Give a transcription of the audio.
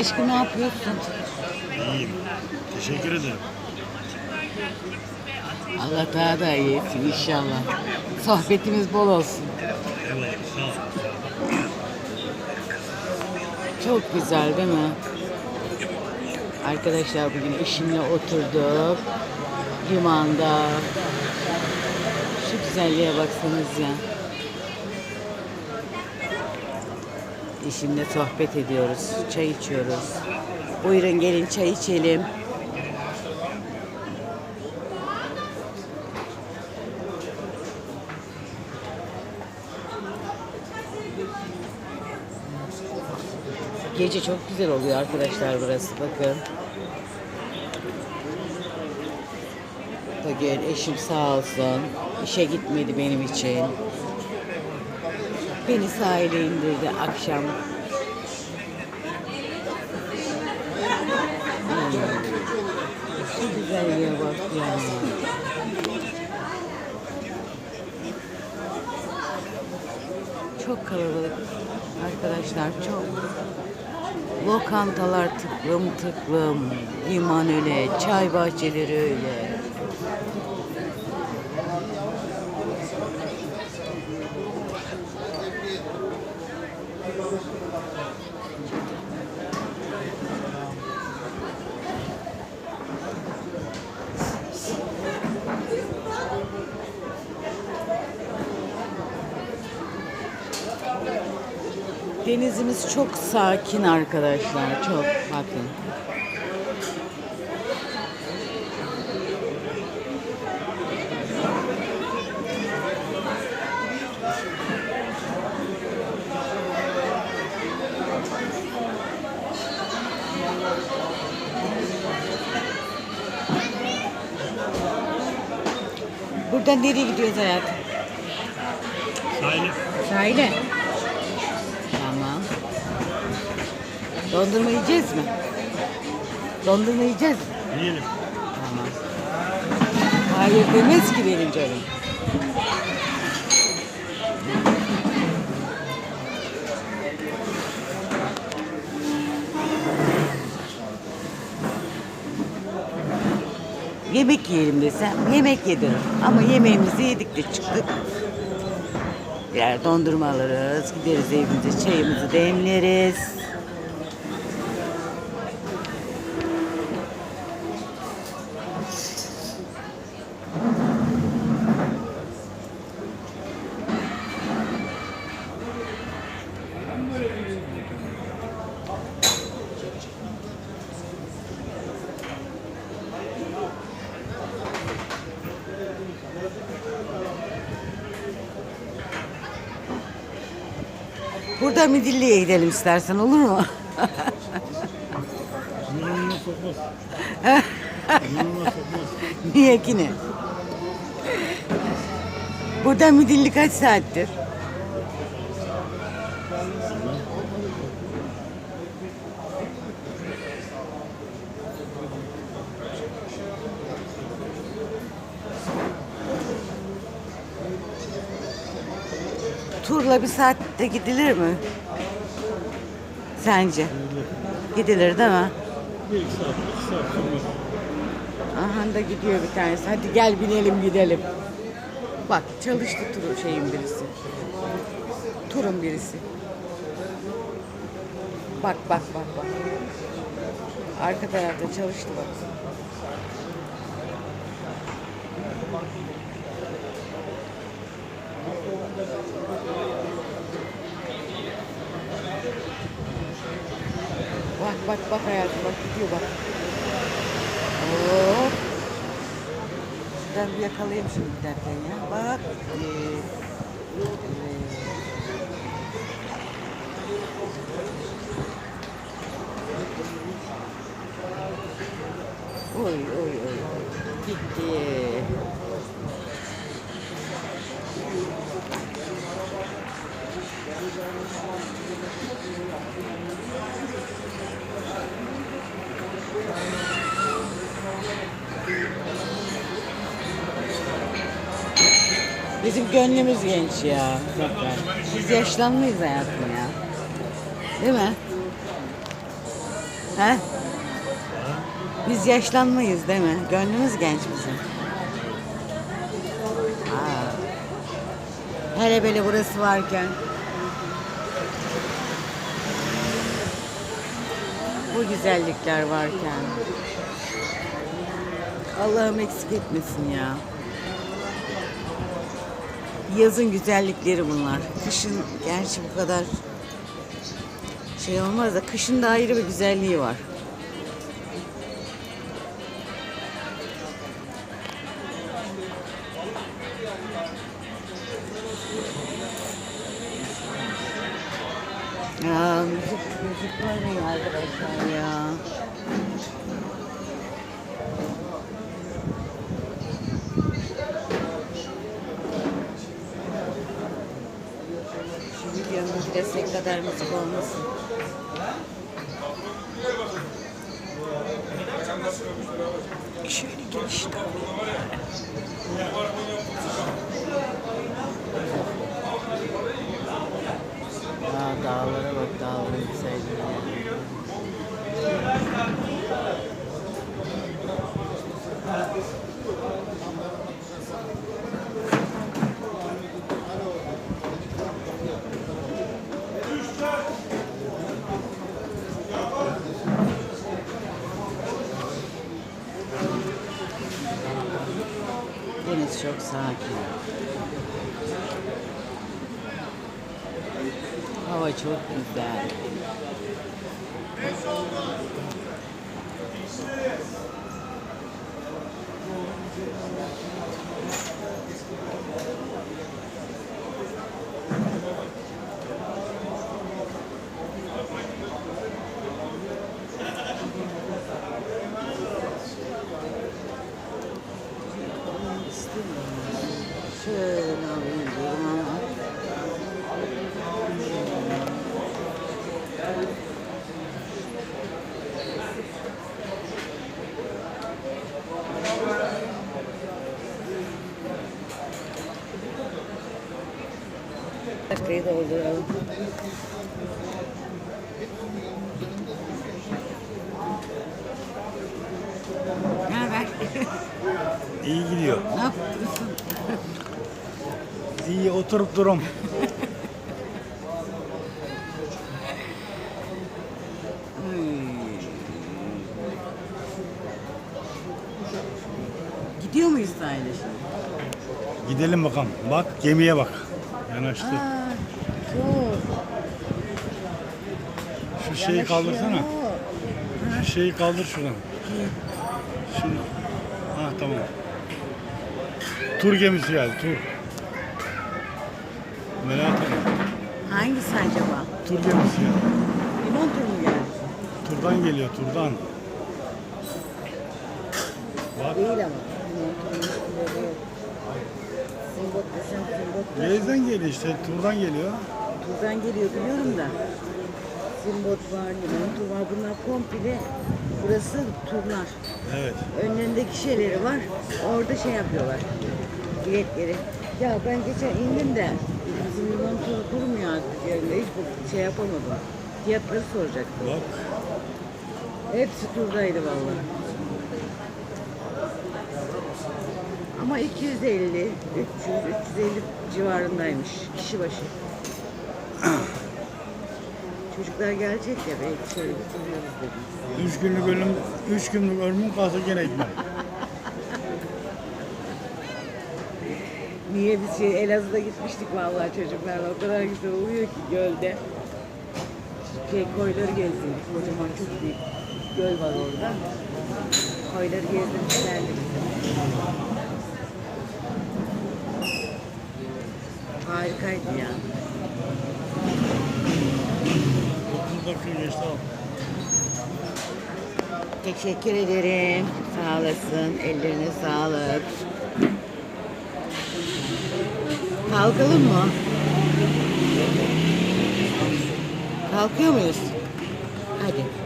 Aşkım ne yapıyorsun? İyiyim. Teşekkür ederim. Allah daha da iyi etsin inşallah. Sohbetimiz bol olsun. Evet, sağ ol. Çok güzel değil mi? Arkadaşlar bugün eşimle oturduk. Limanda. Şu güzelliğe baksanız ya. Eşimle sohbet ediyoruz. Çay içiyoruz. Buyurun gelin çay içelim. Gece çok güzel oluyor arkadaşlar burası bakın. Bugün eşim sağ olsun. işe gitmedi benim için. Beni sahile indirdi akşam. Hmm. Şu güzelliğe bak ya. Çok kalabalık arkadaşlar çok. Lokantalar tıklım tıklım. Liman öyle, çay bahçeleri öyle. Denizimiz çok sakin arkadaşlar. Çok bakın. Buradan nereye gidiyoruz hayatım? Sahile. Sahile. Dondurma yiyeceğiz mi? Dondurma yiyeceğiz mi? Yiyelim. Tamam. Hayır demez ki benim canım. Yemek yiyelim desem yemek yedirim. Ama yemeğimizi yedik de çıktık. Birer dondurma alırız, gideriz evimize çayımızı demleriz. Burada Midilli'ye gidelim istersen olur mu? Niye ki ne? Burada Midilli kaç saattir? Turla bir saatte gidilir mi? Sence? Gidilir değil mi? Bir iki saat, iki saat sürmez. Aha da gidiyor bir tanesi. Hadi gel binelim gidelim. Bak çalıştı turu şeyin birisi. Turun birisi. Bak bak bak bak. Arka tarafta çalıştı bak. Bak bak bak hayatım bak gidiyor bak. Hop. Ben bir yakalayayım şunu giderken ya. Bak. Ee, evet. Oy oy oy. oy. Gitti. Bizim gönlümüz genç ya. Zafer. Biz yaşlanmayız hayatım ya. Değil mi? He? Biz yaşlanmayız değil mi? Gönlümüz genç bizim. Aa. Hele böyle burası varken. Bu güzellikler varken. Allah'ım eksik etmesin ya. Yazın güzellikleri bunlar. Kışın gerçi bu kadar şey olmaz da kışın da ayrı bir güzelliği var. Ya oynayın arkadaşlar ya. Şu destek kadar müzik olmasın. Şöyle girişte. Aa, dağlara bak dağların güzelliğine. Deniz çok sakin. Hava çok güzel. Dakikayı dolduralım. Ne haber? İyi gidiyor. ne yapıyorsun? İyi oturup durum. Gidiyor muyuz sahile şimdi? Gidelim bakalım. Bak gemiye bak. Yanaştı. Aa, Şu şeyi kaldırsana. Şu şeyi kaldır şuradan. Şunu. Ha tamam. Tur gemisi geldi tur. Melahat Hanım. Hangisi acaba? Tur gemisi ya. Limon turu mu geldi? Turdan geliyor turdan. Bak Değil ama. Limon turunun üstünde yok. Simbot desem. Reis'den geliyor işte turdan geliyor. Turdan geliyor biliyorum da. Simbot var, limon tur var. Bunlar komple burası turlar. Evet. Önlerindeki şeyleri var. Orada şey yapıyorlar. Biletleri. Ya ben geçen indim de bizim limon turu durmuyor artık yerinde. Hiç bu şey yapamadım. Fiyatları soracaktım. Bak Hepsi turdaydı vallahi. Ama 250, 300, 350 civarındaymış kişi başı. Çocuklar gelecek ya belki şöyle bir duruyoruz dedim. üç günlük ölüm, üç günlük ölümün kalsa gene gitmem. Niye biz şey Elazığ'da gitmiştik vallahi çocuklarla. O kadar güzel oluyor ki gölde. Şey koyları gezdik. Kocaman çok büyük göl var orada. Koyları gezdirmişlerdi bize. Harikaydı ya. 30 dakika geçti. Teşekkür ederim. Sağ olasın. Ellerine sağlık. Kalkalım mı? Kalkıyor muyuz? Hadi.